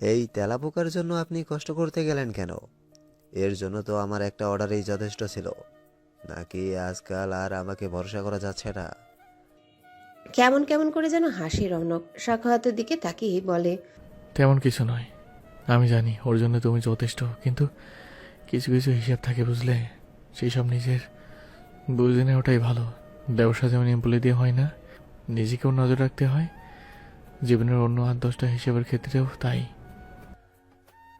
এই তেলাপোকার জন্য আপনি কষ্ট করতে গেলেন কেন? এর জন্য তো আমার একটা অর্ডারেই যথেষ্ট ছিল। নাকি আজকাল আর আমাকে ভরসা করা যাচ্ছে না? কেমন কেমন করে যেন হাসি রৌনক সাখাওয়াতের দিকে তাকিয়ে বলে তেমন কিছু নয়। আমি জানি ওর জন্য তুমি যথেষ্ট কিন্তু কিছু কিছু হিসাব থাকে বুঝলে? সেই সব নিজের বুঝে নেওয়াটাই ভালো। ব্যবসা যেমন বলে দিয়ে হয় না নিজেকেও নজর রাখতে হয়। জীবনের অন্য আট দশটা হিসেবের ক্ষেত্রেও তাই।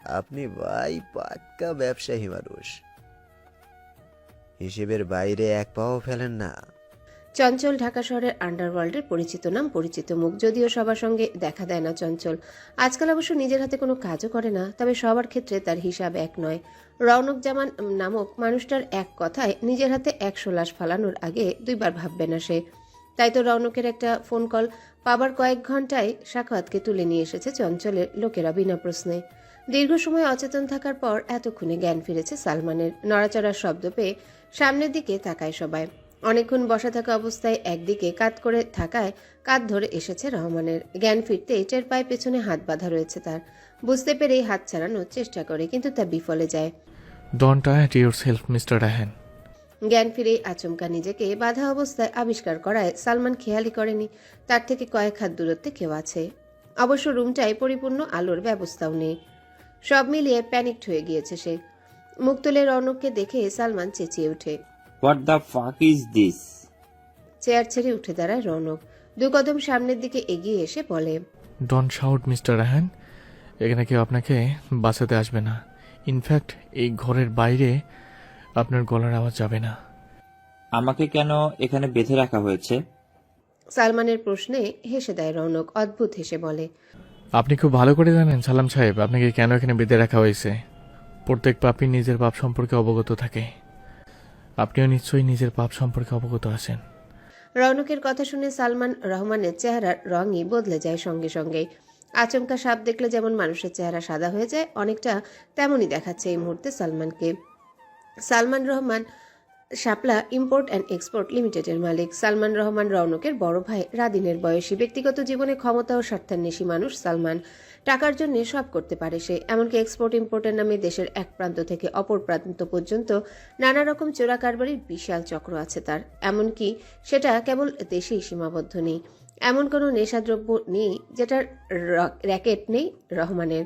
আপনি ভাই পাক্কা ব্যবসায়ী মানুষ। হিসেবের বাইরে এক পাও ফেলেন না। চঞ্চল ঢাকা শহরের আন্ডারওয়ার্ল্ডের পরিচিত নাম পরিচিত মুখ, যদিও সবার সঙ্গে দেখা দেয় না চঞ্চল। আজকাল অবশ্য নিজের হাতে কোনো কাজও করে না, তবে সবার ক্ষেত্রে তার হিসাব এক নয়। রওনক জামান নামক মানুষটার এক কথায় নিজের হাতে একশো লাশ ফালানোর আগে দুইবার ভাববে না সে। তাই তো রৌনকের একটা ফোন কল পাবার কয়েক ঘন্টায় সাক্ষাৎকে তুলে নিয়ে এসেছে চঞ্চলের লোকেরা বিনা প্রশ্নে। দীর্ঘ সময় অচেতন থাকার পর এতক্ষণে জ্ঞান ফিরেছে সালমানের নড়াচড়ার শব্দ পেয়ে সামনের দিকে তাকায় সবাই। অনেকক্ষণ বসা থাকা অবস্থায় একদিকে কাত করে থাকায় কাত ধরে এসেছে রহমানের। জ্ঞান ফিরতে টের পায়ে পেছনে হাত বাঁধা রয়েছে তার। বুঝতে পেরেই হাত ছাড়ানোর চেষ্টা করে কিন্তু তা বিফলে যায়। Don't tire yourself mister Rahen জ্ঞান ফিরেই আচমকা নিজেকে বাধা অবস্থায় আবিষ্কার করায় সালমান খেয়ালই করেনি। তার থেকে কয়েক হাত দূরত্বে কেউ আছে। অবশ্য রুমটায় পরিপূর্ণ আলোর ব্যবস্থাও নেই। সব মিলিয়ে প্যানিকড হয়ে গিয়েছে সে। মুখ তুলে রৌনককে দেখে সালমান চেঁচিয়ে ওঠে। What the fuck is this chair ছেড়ে উঠে দাঁড়ায় রৌনক। দু কদম সামনের দিকে এগিয়ে এসে বলে ডোন্ট শাউট মিস্টার রাহেন এখানে কেউ আপনাকে বাঁচাতে আসবে না। ইনফ্যাক্ট এই ঘরের বাইরে আপনার গলার আওয়াজ যাবে না। আমাকে কেন এখানে বেঁধে রাখা হয়েছে? সালমানের প্রশ্নে হেসে দেয় রৌনক অদ্ভুত হেসে বলে আপনি খুব ভালো করে জানেন, সালাম সাহেব, আপনাকে কেন এখানে বেঁধে রাখা হয়েছে? প্রত্যেক পাপই নিজের পাপ সম্পর্কে অবগত থাকে। আপনিও নিশ্চয়ই নিজের পাপ সম্পর্কে অবগত আছেন। রৌনকের কথা শুনে সালমান রহমানের চেহারার রঙই বদলে যায় সঙ্গে সঙ্গে আচমকা সাপ দেখলে যেমন মানুষের চেহারা সাদা হয়ে যায়, অনেকটা তেমনই দেখাচ্ছে এই মুহূর্তে সালমানকে। Salman Rahman Shapla import and export লিমিটেডের মালিক সালমান রহমান রৌনকের বড় ভাই রাদিনের বয়সী ব্যক্তিগত জীবনে ক্ষমতা ও স্বার্থান্বেষী মানুষ সালমান। টাকার জন্য সব করতে পারে সে, এমনকি এক্সপোর্ট, ইম্পোর্টের নামে দেশের এক প্রান্ত থেকে অপর প্রান্ত পর্যন্ত নানা রকম চোরা কারবারির বিশাল চক্র আছে তার, এমনকি সেটা কেবল দেশেই সীমাবদ্ধ নেই। এমন কোনো নেশাদ্রব্য নেই যেটার র্যাকেট নেই রহমানের।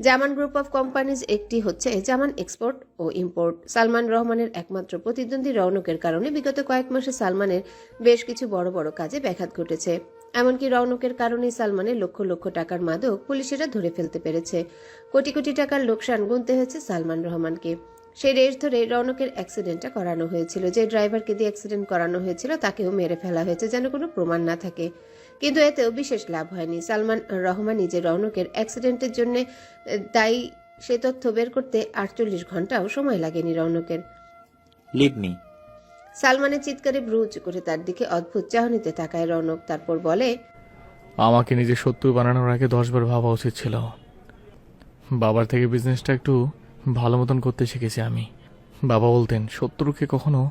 জামান গ্রুপ অফ কোম্পানিজ একটি হচ্ছে জামান এক্সপোর্ট ও ইম্পোর্ট। সালমান রহমানের একমাত্র প্রতিদ্বন্দ্বী রৌনকের কারণে বিগত কয়েক মাসে সালমানের বেশ কিছু বড় বড় কাজে ব্যাঘাত ঘটেছে। এমনকি রৌনকের কারণেই সালমানের লক্ষ লক্ষ টাকার মাদক পুলিশেরা ধরে ফেলতে পেরেছে। কোটি কোটি টাকার লোকসান গুনতে হয়েছে সালমান রহমানকে। সেই রেস ধরে রৌনকের অ্যাক্সিডেন্টটা করানো হয়েছিল। যে ড্রাইভারকে দিয়ে অ্যাক্সিডেন্ট করানো হয়েছিল তাকেও মেরে ফেলা হয়েছে যেন কোনো প্রমাণ না থাকে। কিন্তু এতেও বিশেষ লাভ হয়নি। সালমান রহমান নিজে রৌনকের অ্যাক্সিডেন্টের জন্য দায়ী সে তথ্য বের করতে আটচল্লিশ ঘন্টাও সময় লাগেনি রৌনকের লিভ সালমানের চিৎকারে ভ্রু উঁচু করে তার দিকে অদ্ভুত চাহনিতে তাকায় রৌনক তারপর বলে আমাকে নিজের শত্রু বানানোর আগে দশবার ভাবা উচিত ছিল। বাবার থেকে বিজনেসটা একটু ভালো মতন করতে শিখেছি আমি। বাবা বলতেন শত্রুকে কখনো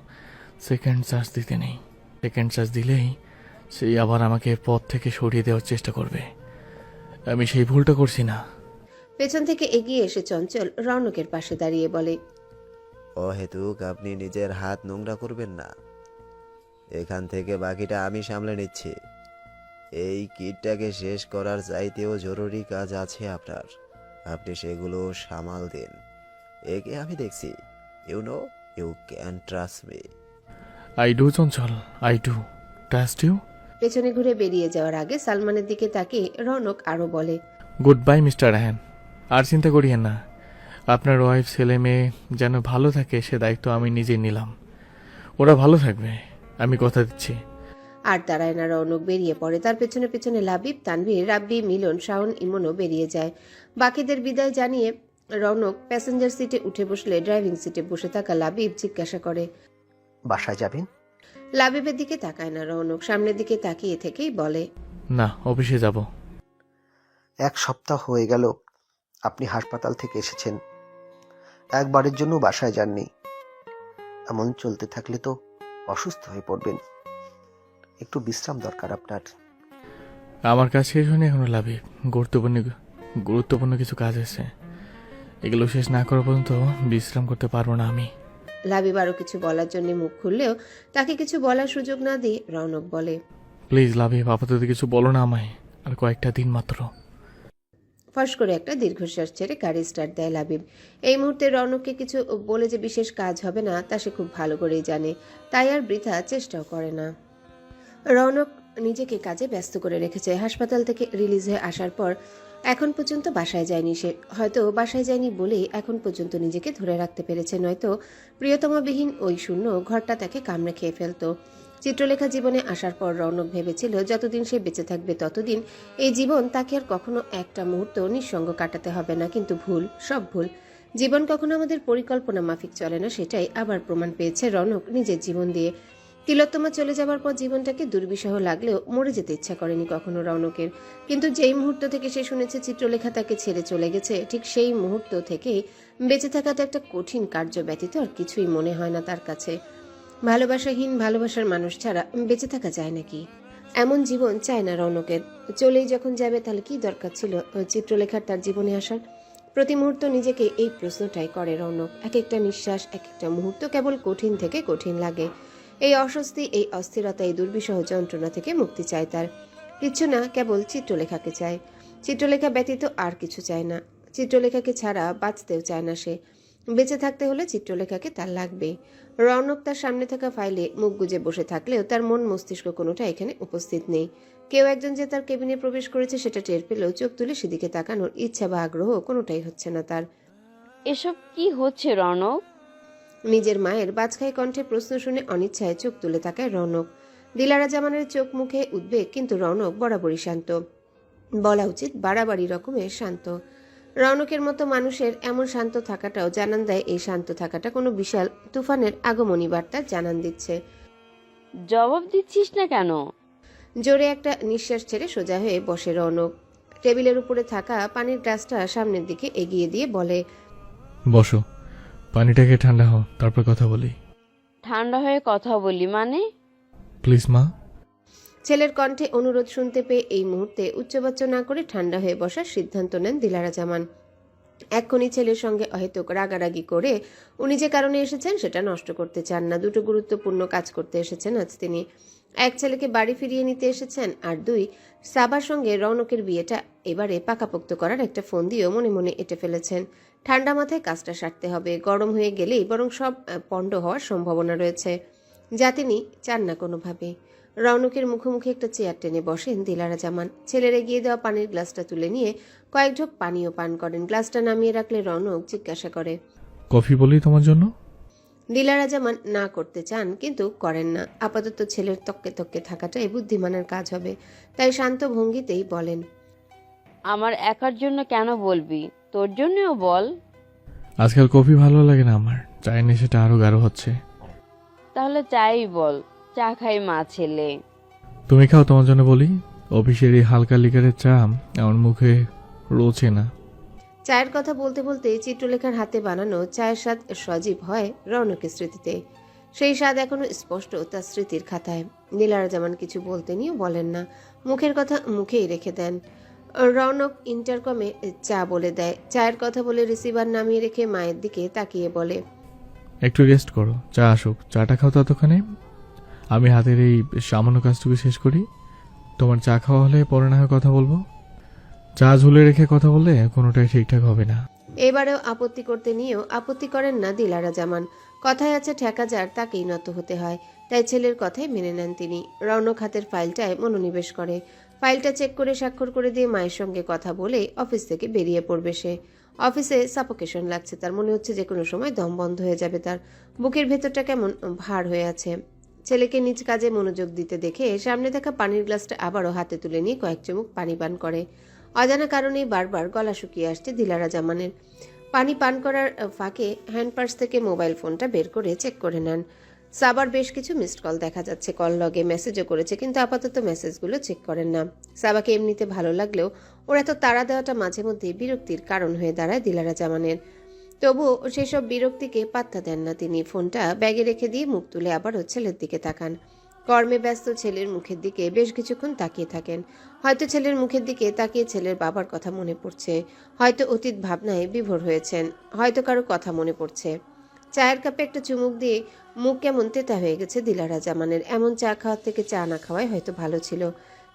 সেকেন্ড চার্জ দিতে নেই। সেকেন্ড চার্জ দিলেই সেই আবার আমাকে পথ থেকে সরিয়ে দেওয়ার চেষ্টা করবে। আমি সেই ভুলটা করছি না। পেছন থেকে এগিয়ে এসে চঞ্চল রৌনকের পাশে দাঁড়িয়ে বলে অহেতুক আপনি নিজের হাত নোংরা করবেন না। এখান থেকে বাকিটা আমি সামলে নিচ্ছি। এই কিটটাকে শেষ করার চাইতেও জরুরি কাজ আছে আপনার। আপনি সেগুলো সামাল দিন। একে আমি দেখছি। You know you can trust me I do Chanchal I do trust you পেছনে ঘুরে বেরিয়ে যাওয়ার আগে সালমানের দিকে তাকিয়ে রৌনক আরও বলে গুড বাই মিস্টার রাহান আর চিন্তা করিয়েন না। আপনার ওয়াইফ ছেলে মেয়ে যেন ভালো থাকে সে দায়িত্ব আমি নিজে নিলাম। ওরা ভালো থাকবে আমি কথা দিচ্ছি। আর দাঁড়ায় না রৌনক বেরিয়ে পড়ে। তার পেছনে পেছনে লাবিব তানভীর রাব্বি মিলন শাওন ইমনও বেরিয়ে যায়। বাকিদের বিদায় জানিয়ে রৌনক প্যাসেঞ্জার সিটে উঠে বসলে ড্রাইভিং সিটে বসে থাকা লাবিব জিজ্ঞাসা করে বাসায় যাবেন? লাবিবের দিকে তাকায় না রৌনক সামনের দিকে তাকিয়ে থেকেই বলে না অফিসে যাব। এক সপ্তাহ হয়ে গেল আপনি হাসপাতাল থেকে এসেছেন। একবারের জন্য বাসায় যাননি। এমন চলতে থাকলে তো অসুস্থ হয়ে পড়বেন। একটু বিশ্রাম দরকার আপনার। আমার কাছে শেষ হয়নি এখনও লাভে গুরুত্বপূর্ণ গুরুত্বপূর্ণ কিছু কাজ আছে। এগুলো শেষ না করা পর্যন্ত বিশ্রাম করতে পারব না আমি। লাবিব আরও কিছু বলার জন্য মুখ খুললেও তাকে কিছু বলার সুযোগ না দিয়ে রৌনক বলে প্লিজ লাভিব আপাতত কিছু বলো না আমায় আর কয়েকটা দিন মাত্র। ফস করে একটা দীর্ঘশ্বাস ছেড়ে গাড়ি স্টার্ট দেয় লাবিব। এই মুহূর্তে রৌনককে কিছু বলে যে বিশেষ কাজ হবে না তা সে খুব ভালো করেই জানে তাই আর বৃথা চেষ্টাও করে না। রৌনক নিজেকে কাজে ব্যস্ত করে রেখেছে। হাসপাতাল থেকে রিলিজ হয়ে আসার পর এখন পর্যন্ত বাসায় যায়নি সে। হয়তো বাসায় যায়নি বলেই এখন পর্যন্ত নিজেকে ধরে রাখতে পেরেছে। নয়তো প্রিয়তমাবিহীন ওই শূন্য ঘরটা তাকে কামড়ে খেয়ে ফেলতো। চিত্রলেখা জীবনে আসার পর রৌনক ভেবেছিল, যতদিন সে বেঁচে থাকবে ততদিন এই জীবন তাকে আর কখনো একটা মুহূর্ত নিঃসঙ্গ কাটাতে হবে না। কিন্তু ভুল, সব ভুল। জীবন কখনো আমাদের পরিকল্পনা মাফিক চলে না, সেটাই আবার প্রমাণ পেয়েছে রনক নিজের জীবন দিয়ে। তিলোত্তমা চলে যাবার পর জীবনটাকে দুর্বিষহ লাগলেও মরে যেতে ইচ্ছা করেনি কখনো রৌনকের। কিন্তু যেই মুহূর্ত থেকে সে শুনেছে চিত্রলেখা তাকে ছেড়ে চলে গেছে, ঠিক সেই মুহূর্ত থেকেই বেঁচে থাকাটা একটা কঠিন কার্য ব্যতীত আর কিছুই মনে হয় না তার কাছে। ভালোবাসাহীন, ভালোবাসার মানুষ ছাড়া বেঁচে থাকা যায় নাকি? এমন জীবন চায় না রৌনকের। চলেই যখন যাবে তাহলে কি দরকার ছিল চিত্রলেখার তার জীবনে আসার? প্রতি মুহূর্ত নিজেকে এই প্রশ্নটাই করে রৌনক। এক একটা নিঃশ্বাস এক একটা মুহূর্ত কেবল কঠিন থেকে কঠিন লাগে। এই অস্বস্তি, এই অস্থিরতা, এই দুর্বিষহ যন্ত্রণা থেকে মুক্তি চায় তার। কিচ্ছু না কেবল চিত্রলেখাকে চায়। চিত্রলেখা ব্যতীত আর কিছু চায় না। চিত্রলেখাকে ছাড়া বাঁচতেও চায় না সে। বেঁচে থাকতে হলে চিত্রলেখাকে তার লাগবে। রৌনক তার সামনে থাকা ফাইলে মুখ গুজে বসে থাকলেও তার মন মস্তিষ্ক কোনোটা এখানে উপস্থিত নেই। কেউ একজন যে তার কেবিনে প্রবেশ করেছে সেটা টের পেলেও চোখ তুলে সেদিকে তাকানোর ইচ্ছা বা আগ্রহ কোনোটাই হচ্ছে না তার। এসব কি হচ্ছে রনক? নিজের মায়ের বাজখাই কণ্ঠে প্রশ্ন শুনে অনিচ্ছায় চোখ তুলে তাকায় রৌনক। দিলারা জামানের চোখ মুখে উদ্বেগ কিন্তু রৌনক বরাবরই শান্ত। বলা উচিত বাড়াবাড়ি রকমের শান্ত। রৌনকের মতো মানুষের এমন শান্ত থাকাটাও জানান দেয় এই শান্ত থাকাটা কোনো বিশাল তুফানের আগমনী বার্তা জানান দিচ্ছে। জবাব দিচ্ছিস না কেন? জোরে একটা নিঃশ্বাস ছেড়ে সোজা হয়ে বসে রৌনক। টেবিলের উপরে থাকা পানির গ্লাসটা সামনের দিকে এগিয়ে দিয়ে বলে বসো। পানিটাকে ঠান্ডা হও তারপর কথা বলি। ঠান্ডা হয়ে কথা বলি মানে? প্লিজ মা। ছেলের কণ্ঠে অনুরোধ শুনতে পেয়ে এই মুহূর্তে উচ্চবাচ্য না করে ঠান্ডা হয়ে বসার সিদ্ধান্ত নেন দিলারা জামান এক্ষুনি ছেলের সঙ্গে অহেতুক রাগারাগি করে উনি যে কারণে এসেছেন সেটা নষ্ট করতে চান না। দুটো গুরুত্বপূর্ণ কাজ করতে এসেছেন আজ তিনি। এক ছেলেকে বাড়ি ফিরিয়ে নিতে এসেছেন আর দুই সাবার সঙ্গে রৌনকের বিয়েটা এবারে পাকাপোক্ত করার একটা ফোন দিয়েও মনে মনে এঁটে ফেলেছেন। ঠান্ডা মাথায় কাজটা সারতে হবে। গরম হয়ে গেলেই বরং সব পণ্ড হওয়ার সম্ভাবনা রয়েছে। যা তিনি চান না কোনোভাবে। রৌনকের মুখোমুখি একটা চেয়ার টেনে বসেন দিলারা জামান। ছেলের এগিয়ে দেওয়া পানির গ্লাসটা তুলে নিয়ে কয়েক ঢোক পানীয় পান করেন। গ্লাসটা নামিয়ে রাখলে রৌনক জিজ্ঞাসা করে কফি বলি তোমার জন্য? দিলারা জামান না করতে চান কিন্তু করেন না। আপাতত ছেলের তককে তককে থাকাটাই বুদ্ধিমানের কাজ হবে। তাই শান্ত ভঙ্গিতেই বলেন আমার একার জন্য কেন বলবি? তোর জন্যও বল। আজকাল কফি ভালো লাগে না আমার। চায়ের নেশাটা আরও গাঢ় হচ্ছে। তাহলে চাই বল চা খাই মা ছেলে। তুমি খাও তোমার জন্য বলি। অফিসের এই হালকা লিকারের চা আমার মুখে রোচে না। চায়ের কথা বলতে বলতে চিত্রলেখার হাতে বানানো চায়ের স্বাদ সজীব হয় রৌনকের স্মৃতিতে। সেই স্বাদ এখনও স্পষ্ট তার স্মৃতির খাতায়। নীলারা জামান কিছু বলতে নিয়েও বলেন না। মুখের কথা মুখেই রেখে দেন। রৌনক ইন্টারকমে চা বলে দেয়। চায়ের কথা বলে রিসিভার নামিয়ে রেখে মায়ের দিকে তাকিয়ে বলে একটু রেস্ট করো চা আসুক। চাটা খাও ততক্ষণে। আমি হাতের এই সামান্য কাজটুকু শেষ করি। তোমার চা খাওয়া হলে পরে না হয় কথা বলব। চা ঝুলে রেখে কথা বললে কোনোটাই ঠিকঠাক হবে না। এবারেও আপত্তি করতে নিয়েও আপত্তি করেন না দিলারা জামান। কথায় আছে ঠেকা যার তাকেই নত হতে হয়। তাই ছেলের কথাই মেনে নেন তিনি। রৌনক হাতের ফাইলটায় মনোনিবেশ করে। ফাইলটা চেক করে স্বাক্ষর করে দিয়ে মায়ের সঙ্গে কথা বলে অফিস থেকে বেরিয়ে পড়বে সে। অফিসে সাপোকেশন লাগছে, তার মনে হচ্ছে যে কোনো সময় দম বন্ধ হয়ে যাবে। তার বুকের ভেতরটা কেমন ভার হয়ে আছে। ছেলেকে নিজ কাজে মনোযোগ দিতে দেখে সামনে দেখা পানির গ্লাসটা আবারও হাতে তুলে নিয়ে কয়েক চুমুক পানি পান করে। অজানা কারণেই বারবার গলা শুকিয়ে আসছে দিলারা জামানের। পানি পান করার ফাঁকে হ্যান্ড পার্স থেকে মোবাইল ফোনটা বের করে চেক করে নেন। সাবার বেশ কিছু মিসড কল দেখা যাচ্ছে। কল লগে মেসেজও করেছে, কিন্তু আপাতত মেসেজগুলো চেক করেন না। সাবাকে এমনিতে ভালো লাগলেও ওর এত তাড়া দেওয়াটা মাঝে মধ্যে বিরক্তির কারণ হয়ে দাঁড়ায় দিলারা জামানের। তবুও সেসব বিরক্তিকে পাত্তা দেন না তিনি। ফোনটা ব্যাগে রেখে দিয়ে মুখ তুলে আবারও ছেলের দিকে তাকান। কর্মে ব্যস্ত ছেলের মুখের দিকে বেশ কিছুক্ষণ তাকিয়ে থাকেন। হয়তো ছেলের মুখের দিকে তাকিয়ে ছেলের বাবার কথা মনে পড়ছে। হয়তো অতীত ভাবনায় বিভোর হয়েছেন। হয়তো কারও কথা মনে পড়ছে। চায়ের কাপে একটা চুমুক দিয়ে মুখ কেমন তেতা হয়ে গেছে দিলারা জামানের। এমন চা খাওয়ার থেকে চা না খাওয়াই হয়তো ভালো ছিল।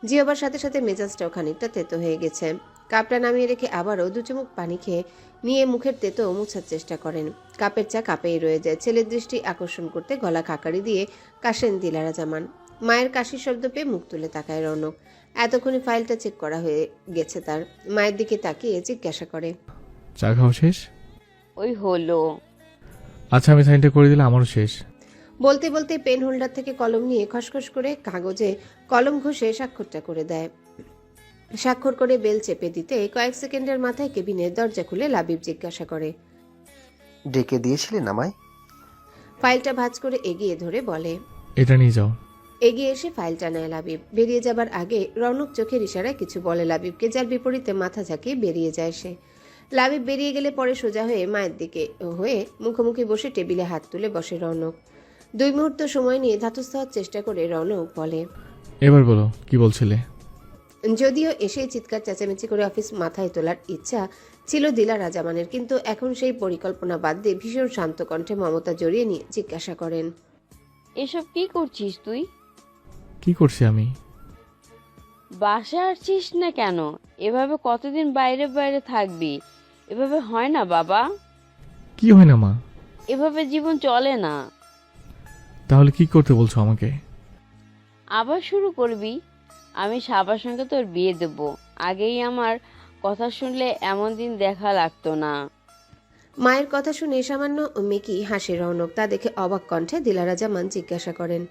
জিওবার সাথে সাথে মেজাজটাও খানিকটা তেতো হয়ে গেছে। কাপটা নামিয়ে রেখে আবারও দু চুমুক পানি খেয়ে নিয়ে মুখের তেতো মুছার চেষ্টা করেন। কাপের চা কাপেই রয়ে যায়। ছেলের দৃষ্টি আকর্ষণ করতে গলা খাকারি দিয়ে কাশেন দিলারা জামান। মায়ের কাশির শব্দ পেয়ে মুখ তুলে তাকায় রৌনক। এতক্ষণে ফাইলটা চেক করা হয়ে গেছে তার। মায়ের দিকে তাকিয়ে জিজ্ঞাসা করে চা খাওয়া শেষ? ওই হলো। আচ্ছা আমি সাইনটা করে দিলে আমারও শেষ। বলতে বলতে পেন হোল্ডার থেকে কলম নিয়ে খসখস করে কাগজে কলম ঘষে স্বাক্ষরটা করে দেয়। স্বাক্ষর করে বেল চেপে দিতে কয়েক সেকেন্ডের মাথায় কেবিনের দরজা খুলে লাবিব জিজ্ঞাসা করে। ডেকে দিয়েছিলেন আমায়? ফাইলটা ভাঁজ করে এগিয়ে ধরে বলে এটা নিয়ে যাও। এগিয়ে এসে ফাইলটা নেয় লাবিব। বেরিয়ে যাবার আগে রৌনক চোখের ইশারায় কিছু বলে লাবিবকে যার বিপরীতে মাথা ঝাঁকিয়ে বেরিয়ে যায় সে। লাবিব বেরিয়ে গেলে পরে সোজা হয়ে মায়ের দিকে হয়ে মুখোমুখি বসে টেবিলে হাত তুলে বসে রৌনক। দুই মুহূর্ত সময় নিয়ে ধাতস্থ হওয়ার চেষ্টা করে রৌনক বলে এবার বলো কি বলছিলে? যদিও এসে চিৎকার চেঁচামেচি করে অফিস মাথায় তোলার ইচ্ছা ছিল দিলা রাজামানের কিন্তু এখন সেই পরিকল্পনা বাদ দিয়ে ভীষণ শান্ত কণ্ঠে মমতা জড়িয়ে নিয়ে জিজ্ঞাসা করেন এসব কি করছিস তুই? কি করছি আমি? বাসা আসছিস না কেন? এভাবে কতদিন বাইরে বাইরে থাকবি? এভাবে হয় না বাবা। কি হয় না মা? এভাবে জীবন চলে না। তাহলে কি করতে বলছো আমাকে? আবার শুরু করবি? আমি সাবার সঙ্গে তোর বিয়ে দেব। আগেই আমার কথা শুনলে এমন দিন দেখা লাগতো না। মায়ের কথা শুনে সামান্য মেকি হাসে রৌনক। তা দেখে অবাক কণ্ঠে দিলারা জামান জিজ্ঞাসা করেন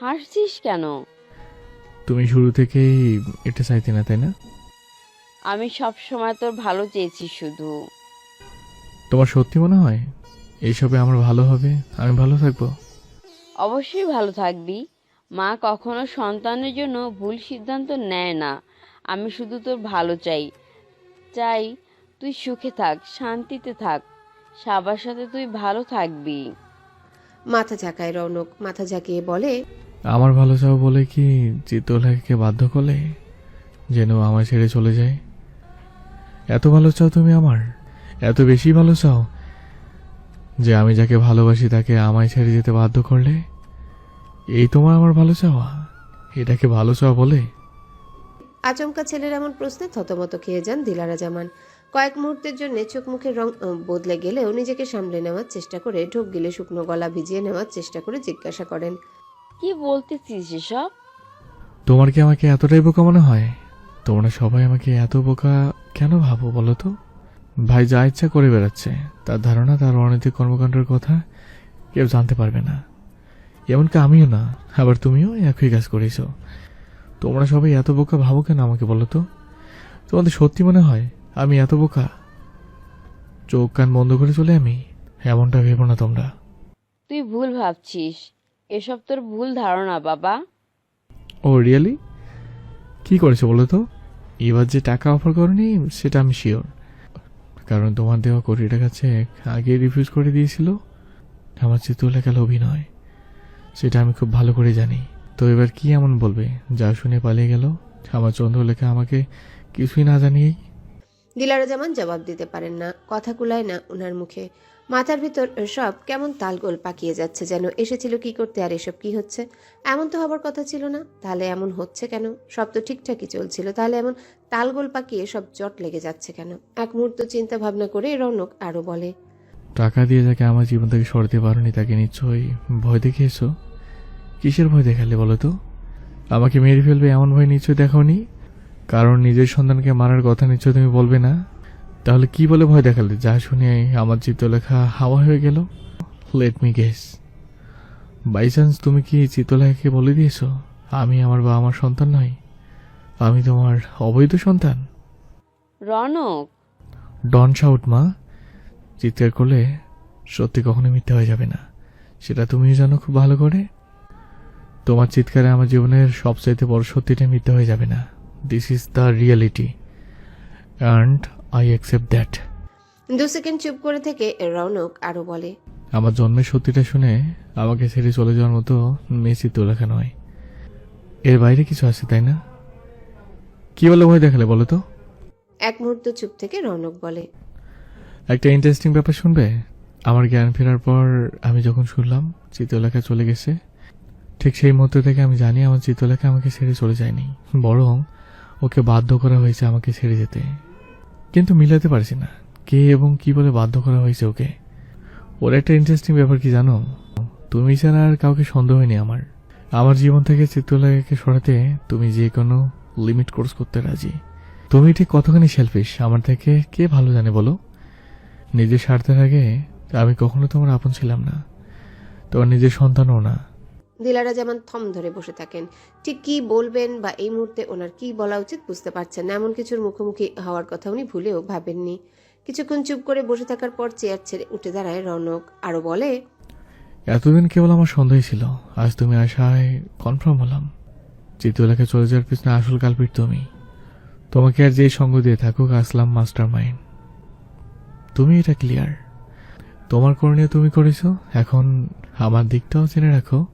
হাসছিস কেন? তুমি শুরু থেকেই এটা চাইতে না তাই না? আমি সব সময় তোর ভালো চেয়েছি শুধু। তোমার সত্যি মনে হয়? এইসবে আমার ভালো হবে? আমি ভালো থাকব? অবশ্যই ভালো থাকবি। মা কখনো সন্তানের জন্য ভুল সিদ্ধান্ত নেয় না। আমি শুধু তোর ভালো চাই। চাই তুই সুখে থাক শান্তিতে থাক। সবার সাথে তুই ভালো থাকবি। মাথা ঝাঁকায় রৌনক মাথা ঝাঁকিয়ে বলে আমার ভালো চাও বলে কি চিত্রলেখাকে বাধ্য করলে? যেন আমার ছেড়ে চলে যায়। এত ভালো চাও তুমি আমার? এত বেশি ভালো চাও যে আমি যাকে ভালোবাসি তাকে আমায় ছেড়ে যেতে বাধ্য করলে? এই তোমার আমার ভালো চাওয়া। এটাকে ভালো চাওয়া বলে? আচমকা ছেলের এমন প্রশ্নে থতমত খেয়ে যান দিলারা জামান কয়েক মুহূর্তের জন্য চোখ মুখের রং বদলে গেলেও নিজেকে সামলে নেওয়ার চেষ্টা করে ঢোক গিলে শুকনো গলা ভিজিয়ে নেওয়ার চেষ্টা করে জিজ্ঞাসা করেন। কি বলতেছিস এসব? তোমার কি আমাকে এতটাই বোকা মনে হয়? তোমরা সবাই আমাকে এত বোকা কেন ভাবো বলো তো? ভাই যা ইচ্ছা করে বেড়াচ্ছে তার ধারণা তার অনৈতিক কর্মকাণ্ডের কথা কেউ জানতে পারবে না। এমনকি আমিও না আবার তুমিও একই কাজ করেছ। তোমরা সবাই এত বোকা ভাবো কেন আমাকে বলো তো? তোমাদের সত্যি মনে হয় আমি এত বোকা? চোখ কান বন্ধ করে চলে আমি? এমনটা ভেবো না তোমরা। তুই ভুল ভাবছিস। এসব তোর ভুল ধারণা বাবা। ও রিয়েলি কি করেছে বলো তো? এবার যে টাকা অফার করনি, সেটা আমি শিওর কারণ তোমার দেওয়া কোটি টাকা চেক আগে রিফিউজ করে দিয়েছিল। আমার চিত্রলেখাল অভিনয় সেটা আমি খুব ভালো করে জানি। তো এবার কি এমন বলবে? যা শুনে পালিয়ে গেল। আমার চন্দ্রলেখা আমাকে কিছুই না জানিয়েই দিলারা জামান জবাব দিতে পারেন না, কথা কুলায় না ওনার মুখে। মাথার ভিতর সব কেমন তালগোল পাকিয়ে যাচ্ছে যেন, এসেছিল কি করতে আর এসব কি হচ্ছে? এমন তো হবার কথা ছিল না, তাহলে এমন হচ্ছে কেন? সব তো ঠিকঠাকই চলছিল, তাহলে এমন তালগোল পাকিয়ে সব জট লেগে যাচ্ছে কেন? এক মুহূর্ত চিন্তা ভাবনা করে রৌনক আরও বলে, টাকা দিয়ে যাকে আমার জীবন থেকে সরতে পারোনি তাকে নিশ্চয়ই ভয় দেখিয়েছো? কিসের ভয় দেখালে বলো তো? আমাকে মেরে ফেলবে এমন ভয় নিশ্চয় দেখাওনি? কারণ নিজের সন্তানকে মারার কথা নিশ্চয় তুমি বলবে না? তাহলে কি বলে ভয় দেখালে? যা শুনে আমার চিত্রলেখা হাওয়া হয়ে গেল। Let me guess by chance তুমি কি চিত্রলেখাকে বলে দিয়েছ? আমি আমার বা আমার সন্তান নই। আমি তোমার অবৈধ সন্তান। রনক। ডন শাউট মা। চিৎকার করলে সত্যি কখনো মিথ্যা হয়ে যাবে না। সেটা তুমিও জানো খুব ভালো করে। তোমার চিৎকারে আমার জীবনের সবচাইতে বড় সত্যিটা মিথ্যা হয়ে যাবে না। This is the reality and I accept that দু সেকেন্ড চুপ করে থেকে রৌনক আরও বলে আমার জন্মের সত্যিটা শুনে আমাকে ছেড়ে চলে যাওয়ার মতো মেয়ে চিত্রলেখা নয়। এর বাইরে কিছু আছে তাই না? কি বলে ভয় দেখালে বলো তো? এক মুহূর্ত চুপ থেকে রৌনক বলে একটা ইন্টারেস্টিং ব্যাপার শুনবে? আমার জ্ঞান ফেরার পর আমি যখন শুনলাম চিত্রলেখা চলে গেছে ঠিক সেই মুহূর্ত থেকে আমি জানি আমার চিত্রলেখা আমাকে ছেড়ে চলে যায়নি। বরং ওকে বাধ্য করা হয়েছে আমাকে ছেড়ে যেতে। কিন্তু মিলাতে পারছি না। কে এবং কি বলে বাধ্য করা হয়েছে ওকে? ওর একটা ইন্টারেস্টিং ব্যাপার কি জানো? তুমি ছাড়া আর কাউকে সন্দেহ হয়নি আমার। আমার জীবন থেকে চিত্রলেখাকে সরাতে তুমি যে কোনো লিমিট কোর্স করতে রাজি। তুমি ঠিক কতখানি সেলফিশ আমার থেকে কে ভালো জানে বলো? নিজের স্বার্থের আগে আমি কখনো তোমার আপন ছিলাম না। তোমার নিজের সন্তানও না। দিলারা যেমন থম ধরে বসে থাকেন। ঠিক কি বলবেন বা এই মুহূর্তে ওনার কি বলা উচিত বুঝতে পারছেন না। এমন কিছুর মুখোমুখি হওয়ার কথা উনি ভুলেও ভাবেননি। কিছুক্ষণ চুপ করে বসে থাকার পর চেয়ার ছেড়ে উঠে দাঁড়ায় রৌনক। আরও বলে, এতদিন কেবল আমার সন্দেহ ছিল। আজ তুমি আশায় কনফার্ম হলাম। চিত্রলেখা চলে যাওয়ার পিছনে আসল কালপিট তুমি। তোমাকে আর যেই সঙ্গ দিয়ে থাকুক, আসলাম মাস্টার মাইন্ড তুমি এটা ক্লিয়ার তোমার করণীয় তুমি করেছ। এখন আমার দিকটাও জেনে রাখো।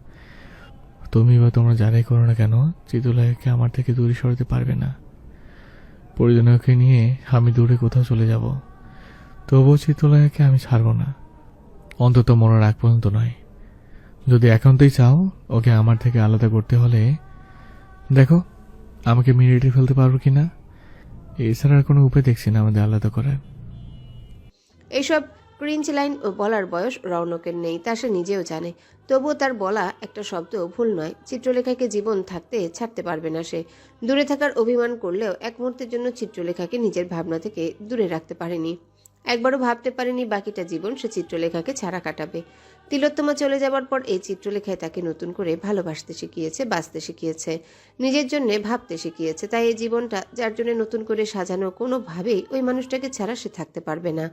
তুমি বা তোমরা যারাই করো না কেন, চিত্রলেখাকে আমার থেকে দূরে সরাতে পারবে না। পরিজনকে নিয়ে আমি দূরে কোথাও চলে যাব। তবুও চিত্রলেখাকে আমি ছাড়বো না। অন্তত মরার আগ পর্যন্ত নয়। যদি একান্তই চাও, ওকে আমার থেকে আলাদা করতে হলে, দেখো, আমাকে মিনিটে ফেলতে পারব কি না এছাড়া আর কোনো উপায় দেখছি না আমাদের আলাদা করার। এইসব ক্রিঞ্চ লাইন ও বলার বয়স রৌনকের নেই, তা সে নিজেও জানে। তবুও তার বলা একটা শব্দ ভুল নয়, চিত্রলেখাকে জীবন থাকতে ছাড়তে পারবে না সে। দূরে থাকার অভিমান করলেও এক মুহূর্তের জন্য চিত্রলেখাকে নিজের ভাবনা থেকে দূরে রাখতে পারেনি। একবারও ভাবতে পারেনি বাকিটা জীবন সে চিত্রলেখাকে ছাড়া কাটাবে। তিলোত্তমা চলে যাবার পর এই চিত্রলেখায় তাকে নতুন করে ভালোবাসতে শিখিয়েছে, বাঁচতে শিখিয়েছে, নিজের জন্য ভাবতে শিখিয়েছে। তাই এই জীবনটা যার জন্য নতুন করে সাজানো কোনোভাবেই ওই মানুষটাকে ছাড়া সে থাকতে পারবে না।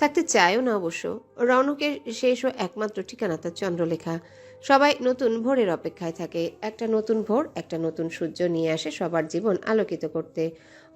থাকতে চায়ও না অবশ্য। রৌনকের শেষ ও একমাত্র ঠিকানা তার চন্দ্রলেখা। সবাই নতুন ভোরের অপেক্ষায় থাকে। একটা নতুন ভোর, একটা নতুন সূর্য নিয়ে আসে সবার জীবন আলোকিত করতে।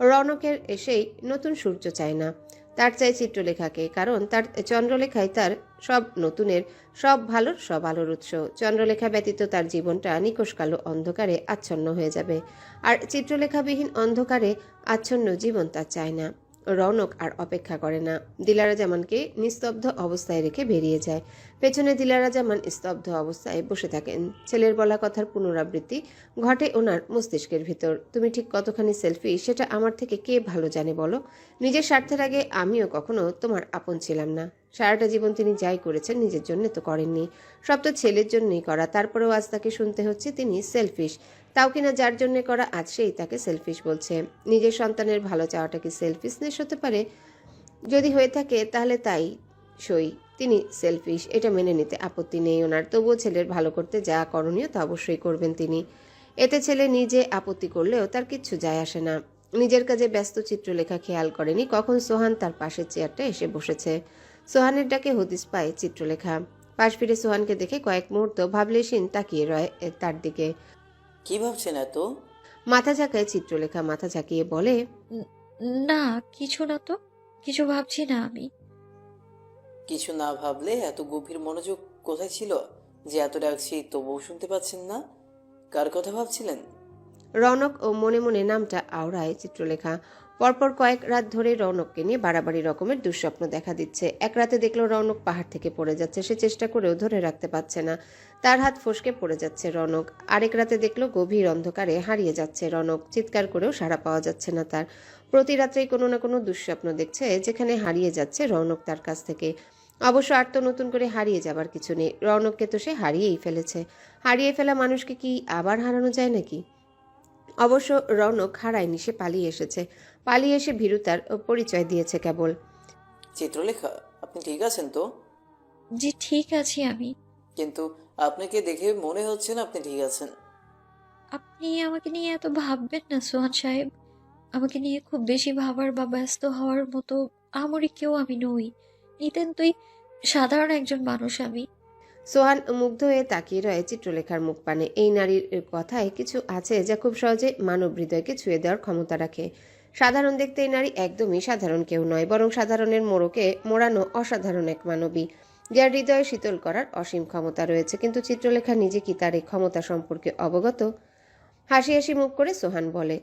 রৌনকের সেই নতুন সূর্য চায় না। তার চাই চিত্রলেখাকে, কারণ তার চন্দ্রলেখায় তার সব নতুনের, সব ভালোর, সব আলোর উৎস। চন্দ্রলেখা ব্যতীত তার জীবনটা নিকশ কালো অন্ধকারে আচ্ছন্ন হয়ে যাবে। আর চিত্রলেখাবিহীন অন্ধকারে আচ্ছন্ন জীবন তার চায় না। রৌনক আর অপেক্ষা করে না। দিলারা জামানকে নিস্তব্ধ অবস্থায় রেখে বেরিয়ে যায়, পেছনে দিলারা জামান স্তব্ধ অবস্থায় বসে থাকেন। ছেলের বলা কথার পুনরাবৃত্তি ঘটে ওনার মস্তিষ্কের ভিতর। তুমি ঠিক কতখানি সেলফি সেটা আমার থেকে কে ভালো জানে বলো? নিজের স্বার্থের আগে আমিও কখনো তোমার আপন ছিলাম না। সারাটা জীবন তিনি যাই করেছেন, নিজের জন্য তো করেননি। সব তো ছেলের জন্যই করা। তারপরেও আজ তাকে শুনতে হচ্ছে তিনি সেলফিশ তাও কিনা যার জন্য করা আজ সেই তাকে সেলফিশ বলছে। নিজের সন্তানের ভালো চাওয়াটা কি সেলফিশনেস হতে পারে। যদি হয়ে থাকে, তাহলে তাই সই। তিনি সেলফিশ এটা মেনে নিতে আপত্তি নেই ওনার। তবুও ছেলের ভালো করতে যা করণীয় তা অবশ্যই করবেন তিনি। এতে ছেলে নিজে আপত্তি করলেও তার কিচ্ছু যায় আসে না। নিজের কাজে ব্যস্ত চিত্রলেখা খেয়াল করেনি। কখন সোহান তার পাশের চেয়ারটা এসে বসেছে। সোহানের ডাকে হদিস পায় চিত্রলেখা। পাশ ফিরে সোহানকে দেখে কয়েক মুহূর্ত ভাবলেশীন তাকিয়ে রয় তার দিকে। কি ভাবছেন এত? মাথা ঝাঁকায় চিত্রলেখা মাথা ঝাঁকিয়ে বলে না কিছু না তো। কিছু ভাবছি না আমি। কিছু না ভাবলে এত গভীর মনোযোগ কোথায় ছিল যে এত ডাকছি তবুও শুনতে পাচ্ছেন না? কার কথা ভাবছিলেন? রনক ও মনে মনে নামটা আওড়ায় চিত্রলেখা। পরপর কয়েক রাত ধরে রৌনককে নিয়ে বাড়াবাড়ি রকমের দুঃস্বপ্ন দেখা দিচ্ছে। এক রাতে দেখল রৌনক পাহাড় থেকে পড়ে যাচ্ছে, সে চেষ্টা করেও ধরে রাখতে পারছে না। তার হাত ফসকে পড়ে যাচ্ছে রনক। আরেক রাতে দেখল গভীর অন্ধকারে হারিয়ে যাচ্ছে রনক। চিৎকার করেও সাড়া পাওয়া যাচ্ছে না তার। প্রতি রাত্রেই কোনো না কোনো দুঃস্বপ্ন দেখছে, যেখানে হারিয়ে যাচ্ছে রৌনক তার কাছ থেকে। অবশ্য আর তো নতুন করে হারিয়ে যাবার কিছু নেই। রৌনককে তো সে হারিয়েই ফেলেছে। হারিয়ে ফেলা মানুষকে কি আবার হারানো যায় নাকি? অবশ্য রৌনক হারায়নি সে পালিয়ে এসেছে। পালিয়ে এসে ভীরুতার পরিচয় দিয়েছে কেবল। চিত্রলেখা আপনি ঠিক আছেন তো? যে ঠিক আছি আমি। কিন্তু আপনাকে দেখে মনে হচ্ছে না আপনি ঠিক আছেন। আপনি আমাকে নিয়ে এত ভাববেন না সোহান সাহেব। আমাকে নিয়ে খুব বেশি ভাবার বা ব্যস্ত হওয়ার মতো আমরি কেউ আমি নই। নিতান্তই সাধারণ একজন মানুষ আমি। সোহান মুগ্ধ হয়ে তাকিয়ে রয়ে চিত্রলেখার মুখ পানে। এই নারীর কথায় কিছু আছে যা খুব সহজে মানব হৃদয়কে ছুঁয়ে দেওয়ার ক্ষমতা রাখে। সাধারণ দেখতে এই নারী একদমই সাধারণ কেউ নয় বরং সাধারণের মোড়কে মোড়ানো অসাধারণ এক মানবী। যার হৃদয় শীতল করার অসীম ক্ষমতা রয়েছে কিন্তু চিত্রলেখা নিজে কি তার এই ক্ষমতা সম্পর্কে অবগত? হাসি হাসি মুখ করে সোহান বলে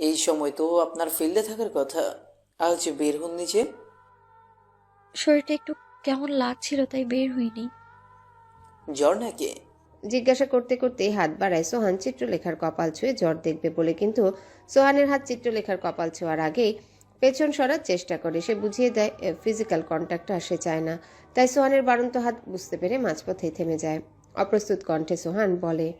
এই সময় তো আপনার ফিল্ডে থাকার কথা। আজ বের হন নিচে শরীরটা একটু কেমন লাগছিল তাই বের হইনি। জ্বর নাকি? জিজ্ঞাসা করতে করতেই হাত বাড়ায় সোহান চিত্রলেখার কপাল ছুঁয়ে জ্বর দেখবে বলে কিন্তু সোহানের হাত চিত্রলেখার কপাল ছোঁয়ার আগেই পেছন সরার চেষ্টা করে। সে বুঝিয়ে দেয় ফিজিক্যাল কন্ট্যাক্ট আসে চায় না। তাই সোহানের বারন্ত হাত বুঝতে পেরে মাঝপথেই থেমে যায়। অপ্রস্তুত কণ্ঠে সোহান বলে